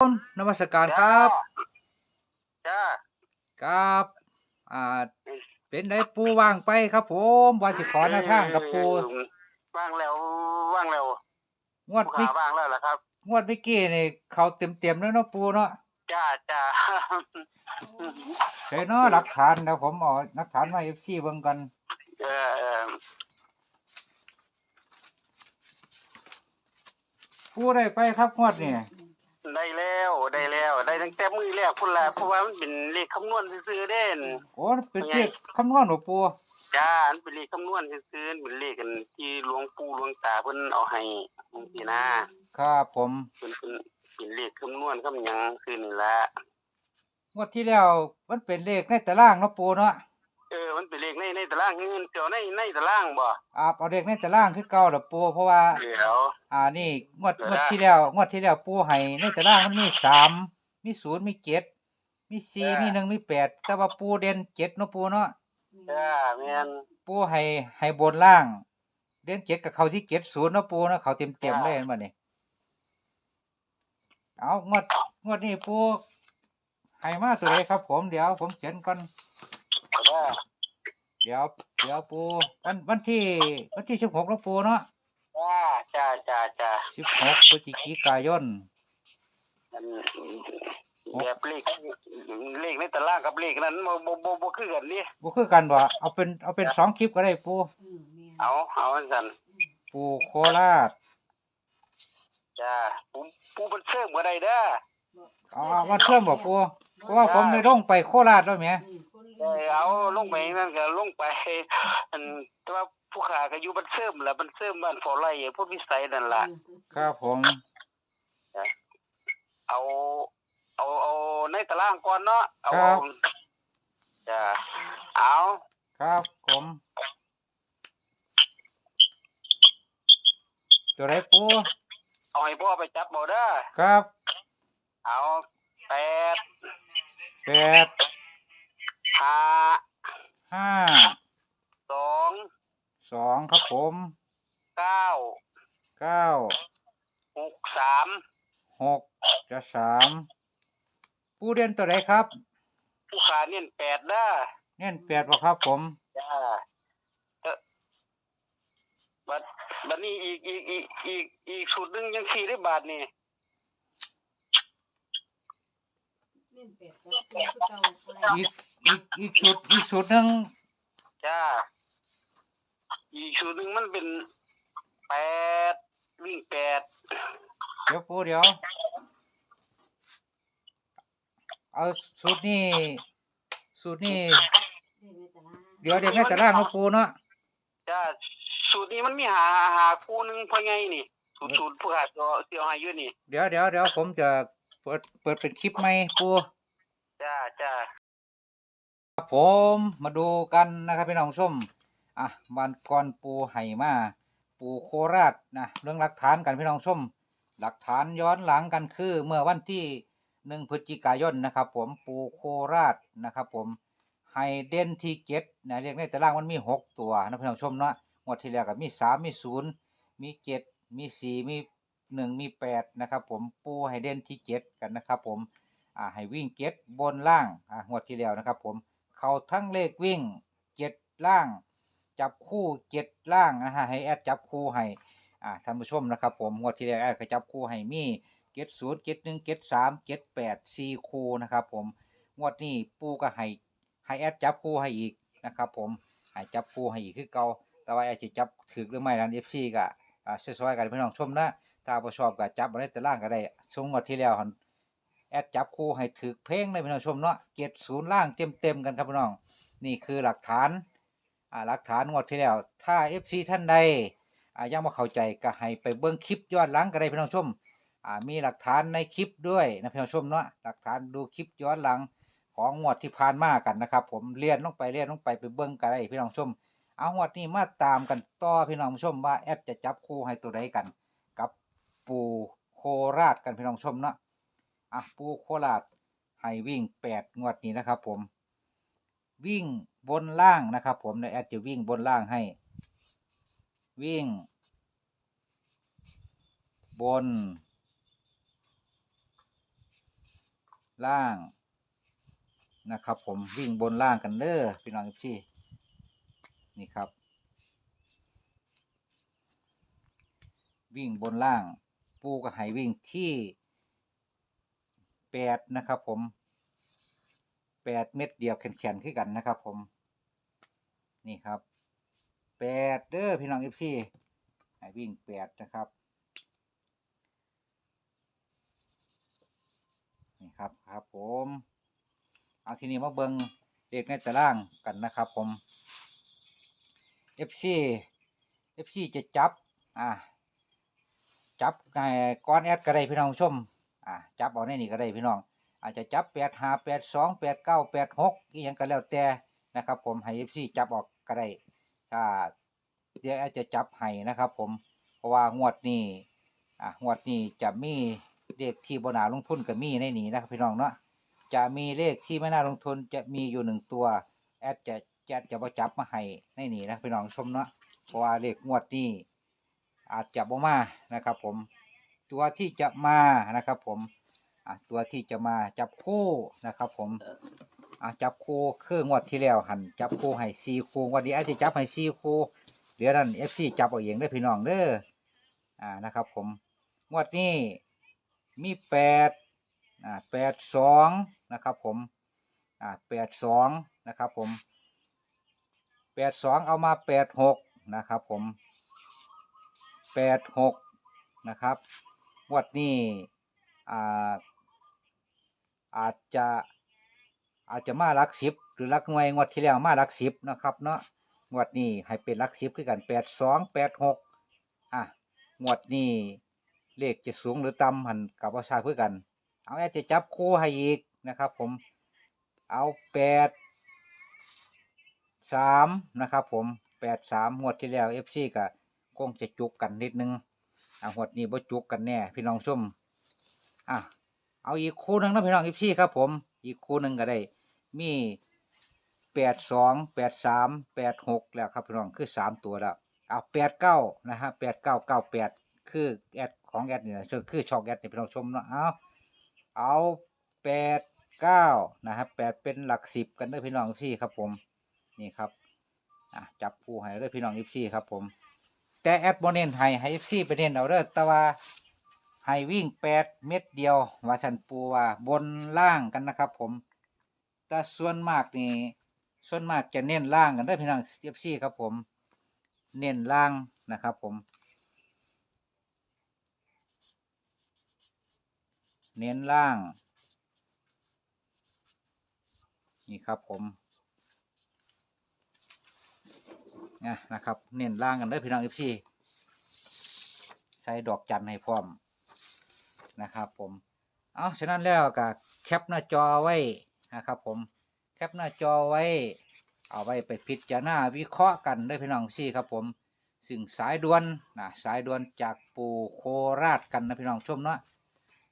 ผมนมัสการครับ จ้าครับ อ่า เป็นไดปูว่างไปครับผมว่าสิขอแนวทางกับปูว่างแล้วว่างแล้วงวดผู้มิขาว่างแล้วล่ะครับงวดเมื่อกี้นี่เขาเต็มๆแล้วเนาะปูเนาะจ้าจ้าเฮ้ยเนาะหลักฐานเดี๋ยวผมเอาหลักฐานมา FC เบิ่งกันเออเออปูได้ไปครับงวดนี่ ได้แล้วได้แล้วได้ตั้งแต่มือแรกพุ่นละเพราะว่ามันเป็นเลขคำนวณซื่อๆเด่นโอ้เป็นเลขคำนวณของปูจ้ามันเป็นเลขคำนวณซื่อๆเป็นเลขกันที่หลวงปู่หลวงตาเพิ่นเอาให้จังซี่นะครับผมเป็นเป็นเป็นเลขคำนวณคำหยังคือนี่ละงวดที่แล้วมันเป็นเลขในตารางเนาะปูเนาะ เออมันเป็นเลขในในตารางเงินเกี่ยวในในตารางบ่อ่าเอาเลขในตารางคือเก่าล่ะปูเพราะว่า เดี๋ยว อ่านี่งวดเดี๋ยวงวดนะที่แล้วงวดที่แล้วปูให้ในตารางมันมีสามมีศูนย์มีเจ็ดมีสี่มีหนึ่งมีแปดแต่ว่าปูเด่นเจ็ดเนาะปูเนาะจ้าแม่นปูให้ให้บนล่าง เด่นเจ็ดกับเขาที่เจ็ดศูนย์เนาะปูเนาะเขาเต็มเต็มๆเลยเห็นบ่นี่เอางวดงวดนี้ปูให้มาตัวไหนครับผมเดี๋ยวผมเขียนก่อนจ้า เดี๋ยวเดี๋ยวปูวันวันที่ วันที่สิบหกเนาะปูเนาะจ้าจ้าจ้าสิบหกพฤศจิกายนมันแบบเลขเลขในตารางกับเลขนั้นบ่บ่บ่บ่คือกันนี่บ่คือกันบ่เอาเป็นเอาเป็นสองคลิปก็ได้ปูเอาเอาอันซั่นปูโคราชจ้าปูปูมันเสริมบ่ได้เด้ออ๋อมาเชื่อมบ่ปูเพราะว่าผมได้ลงไปโคราชแล้วแหม เออเอาลงไปนั่นก็ลงไปอันแต่ว่าผู้ขาก็อยู่บ้านเสริมล่ะบ้านเสริมบ้านฝอไร่พวกวิสัยนั่นล่ะครับผมเอาเอาเอาในตารางก่อนเนาะเอาจ้าเอาครับผมตัวไหนปูเอาให้พ่อไปจับบ่เด้อครับ เอาแปดแปด ห้า ห้า สอง สอง ครับผมเก้าเก้าหกสามหกจะสามปูเด่นตัวไหนครับ ผู้ขาเน้นแปดเด้อเน่นแปดบ่ครับผมจ้าเอ่อบัดบัดนี้อีกอีกอีกอีกอีกสูตรหนึงยังสี่ได้บาทนี่อีกอีกอีกชุดอีกชุดหนึ่งจ้า อีกสูตรหนึ่งมันเป็นแปดวิ่งแปดเดี๋ยวปูเดี๋ยว เอาสูตรนี้สูตรนี้เดี๋ยวเดี๋ยวแม่แต่ล่างเนาะปูเนาะจ้าสูตรนี้มันมีหาหาคู่หนึ่งเพราะไงนี่สูตรสูตรผู้ขาเสียวเสียวห้อยู่นี่เดี๋ยวเดี๋ยวเดี๋ยวผมจะเปิดเปิดเป็นคลิปไหมปูจ้าจ้าครับผมมาดูกันนะครับพี่น้องส้ม อะวันก่อนปูไห่มา ปูโคราชนะเรื่องหลักฐานกันพี่น้องส้มหลักฐานย้อนหลังกันคือ เมื่อวันที่หนึ่งพฤศจิกายนนะครับ ผมปูโคราชนะครับ ผมไฮเดนทีเกตนะเรียกในตารางมันมีหกตัวนะพี่น้องชมเนาะงวดที่แล้วก็มีสามมีศูนย์มีเจ็ดมีสี่มีหนึ่งมีแปดนะครับ ผมปูไฮเดนทีเกตกันนะครับผมอ่าให้วิ่งเกตบนล่างอ่างวดที่แล้วนะครับ ผมเขาทั้งเลขวิ่งเจ็ดล่าง จับคู่เจ็ดล่างนะฮะให้แอดจับคู่ให้อ่าท่านผู้ชมนะครับผมงวดที่แล้วแอดก็จับคู่ให้มีเจ็ดศูนย์เจ็ดหนึ่งเจ็ดสามเจ็ดแปดสี่คู่นะครับผมงวดนี้ปูก็ให้ให้แอดจับคู่ให้อีกนะครับผมให้จับคู่ให้อีกคือเก่าแต่ว่าแอดจะจับถือหรือไม่นั้นเอฟซีก็อ่าซอยๆกันพี่น้องชมนะถ้าบ่ชอบก็จับมาในตารางก็ได้สมงวดที่แล้วหันแอดจับคู่ให้ถือเพลงเลยพี่น้องชมเนาะเจ็ดศูนย์ล่างเต็มเต็มๆกันครับพี่น้องนี่คือหลักฐาน หลักฐานงวดที่แล้ว ถ้า FC ท่านใดยังไม่เข้าใจก็ให้ไปเบิ้งคลิปย้อนหลังก็ได้พี่น้องชมมีหลักฐานในคลิปด้วยนะพี่น้องชมเนาะหลักฐานดูคลิปย้อนหลังของงวดที่ผ่านมากันนะครับ ผมเลียนลงไปเลียนลงไปไปเบิ้งก็ได้พี่น้องชม เอางวดนี้มาตามกันต่อพี่น้องชมว่าแอดจะจับคู่ให้ตัวใดกัน กับปูโคราชกันพี่น้องชมเนาะอะปูโคราชให้วิ่งแปดงวดนี้นะครับผม วิ่งบนล่างนะครับ ผมในแอดจะวิ่งบนล่างให้ วิ่ง บน ล่างนะครับ ผมวิ่งบนล่างกันเด้อพี่น้องพี่นี่ครับ วิ่งบนล่าง ปูก็ให้วิ่งที่แปดนะครับ ผม แปดเม็ดเดียวแข็งๆขึ้นกันนะครับ ผม นี่ครับแปดเด้อพี่น้องเอฟซีให้วิ่งแปดนะครับนี่ครับครับผมเอาทีนี้มาเบิงเลขในตารางกันนะครับผม FC FC จะจับอ่าจับไอ้ก้อนแอดก็ได้พี่น้องชมอ่าจับเอาในนี่ก็ได้พี่น้อง อาจจะจับแปดห้าแปดสองแปดเก้าแปดหกอีหยังก็แล้วแต่นะครับผมให้ FC จับออกก็ได้ถ้าเดี๋ยวอาจจะจับให้นะครับผมเพราะว่างวดนี้อะงวดนี้จะมีเลขที่บนาลงทุนก็มีในนี้นะครับพี่น้องเนาะจะมีเลขที่ไม่น่าลงทุนจะมีอยู่หนึ่งตัวแอดจะแอดจะบ่จับมาให้ในนี้นะพี่น้องชมเนาะเพราะว่าเลขงวดนี้อาจจะบ่มานะครับผมตัวที่จะมานะครับผม อะตัวที่จะมาจับคู่นะครับผมอะจับคู่คืองวดที่แล้วหันจับคู่ให้สี่คู่วันนี้อาจจะจับให้สี่คู่เดี๋ยวนั้น FC จับเอาเองได้พี่น้องเด้ออ่านะครับผมงวดนี้มีแปดอ่าแปดสองนะครับผมอ่าแปดสองนะครับผมแปดสองเอามาแปดหกนะครับผมแปดหกนะครับงวดนี้อ่า อาจจะอาจจะมาลักสิบหรือลักหน่วยงวดที่แล้วมาลักสิบนะครับ เนาะงวดนี้ให้เป็นลักสิบคือกันแปดสองแปดหกอะงวดนี้เลขจะสูงหรือต่ำหันกับว่าชาเพื่อกัน เอาแอดจะจับคู่ให้อีกนะครับ ผมเอาแปดสามนะครับ ผมแปดสามงวดที่แล้วเอฟซีก็คงจะจุกกันนิดนึงอะงวดนี้บ่จุกกันแน่พี่น้องชมอะ เอาอีกคู่หนึ่งนะพี่น้องเอฟซีครับผม อีกคู่หนึ่งก็ได้ มีแปดสองแปดสามแปดหกแล้วครับพี่น้องคือสามตัวแล้วเอาแปดเก้านะฮะแปดเก้าเก้าแปดคือแอดของแอดเนี่ยคือช่องแอดเนี่ยพี่น้องชมเนาะเอาเอาแปดเก้านะครับแปดเป็นหลักสิบกันด้อพี่น้องพี่ครับผมนี่ครับอะจับผู้ให้เด้อพี่น้องอีซี่ครับผมแต่แอดโมเนนให้ให้อีซี่ไปเน้นเอาเด้อแต่ว่า ให้วิ่งแปดเม็ดเดียวว่าสันปูว่าบนล่างกันนะครับ ผม แต่ส่วนมากนี่ส่วนมากจะเน้นล่างกันได้พี่น้องเอฟซีครับผม เน้นล่างนะครับ ผม เน้นล่าง นี่ครับผมนะนะครับ เน้นล่างกันได้พี่น้องเอฟซีใช้ดอกจันให้พร้อม นะครับผมเอาฉะนั้นแล้วก็แคปหน้าจอไว้นะครับผมแคปหน้าจอไว้ เอาไว้ไปพิจารณาวิเคราะห์กันด้อพี่น้องซี่ครับผมซึ่งสายด่วนนะสายด่วนจากปู่โคราชกันนะพี่น้องชมเนาะ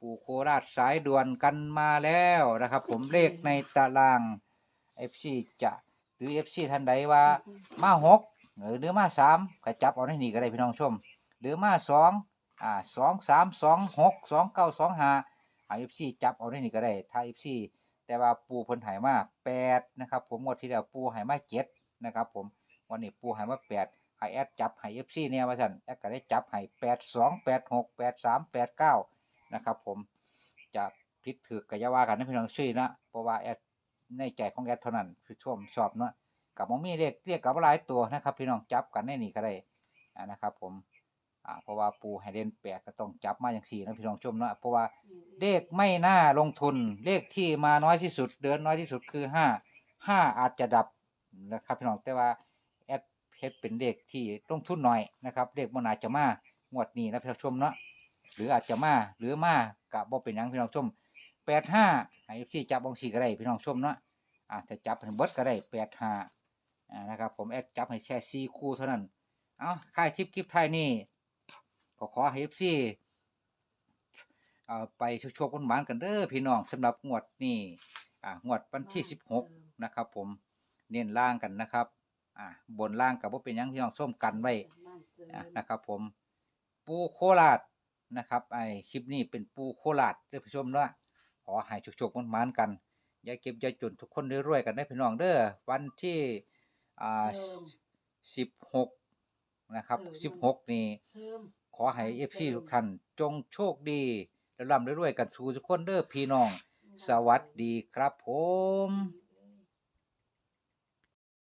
ปู่โคราชสายด่วนกันมาแล้วนะครับ ผมเลขในตาราง FC จะหรือ FC ท่านใดว่ามาหกหรือมาสามก็จับเอาในนี่ก็ได้พี่น้องชม หรือมาสอง อ่าสองสามสองหกสองเก้าสองห้าอ่า FC จับเอาในนี่ก็ได้ถ้า FC แต่ว่าปูเพิ่นหายมาแปดนะครับ ผมงวดที่แล้วปูใหายมาเจ็ดนะครับ ผมวันนี้ปูใหายมาแปดให้แอดจับให้ FC เนี่ยว่าสั่นแอดก็ได้จับให้แปดสองแปดหกแปดสามแปดเก้านะครับ ผมจะพิดถือกอยาว่ากันนะพี่น้องช่วยนะเพราะว่าแอดในใจของแอดเท่านั้นคือช่วมชอบเนาะกับมมีเรียกเรียกกับหลายตัวนะครับ พี่น้องจับกันในนี่ก็ได้นะครับ ผม อ่าเพราะว่าปูให้เด่นแปดก็ต้องจับมาอย่างสี่นะพี่น้องชมเนาะเพราะว่าเลขไม่น่าลงทุนเลขที่มาน้อยที่สุด เดินน้อยที่สุดคือห้าห้าอาจจะดับนะครับพี่น้องแต่ว่าแอดเพชรเป็นเลขที่ลงทุนหน่อยนะครับเลขมันอาจจะมางวดนี้นะพี่น้องชมเนาะหรืออาจจะมาหรือมากับบ่เป็นหยังพี่น้องชมแปดห้าให้ที่จับบางสีก็ได้พี่น้องชมเนาะอ่าจะจับให้เบิดก็ได้แปดห้าอ่านะครับผมแอดจับให้แค่สี่คู่เท่านั้นเอาค่ายทิปคลิปไทยนี่ ขอขอให้พี่เอาไปโชคๆกันหวานๆกันเด้อพี่น้องสำหรับงวดนี้อ่างวดวันที่สิบหกนะครับ ผมเน้นล่างกันนะครับ อ่าบนล่างกับว่าเป็นหยังพี่น้องส้มกันไว้อ่านะครับ ผมปูโคราชนะครับ ไอคลิปนี้เป็นปูโคราชเด้อผู้ชมเนาะโคอให้โชคๆมันๆกันอย่าเก็บอย่าจนทุกคนรวยๆกันได้อพี่น้องเด้อวันที่อ่าเสริมสิบหกนะครับเสริมสิบหกนี่ เสริม ขอให้วันเอฟซีเสริมทุกท่านจงโชคดีและร่ำรวยๆกันสู่ทุกคนเด้อพี่น้อง สวัสดีครับผมอืม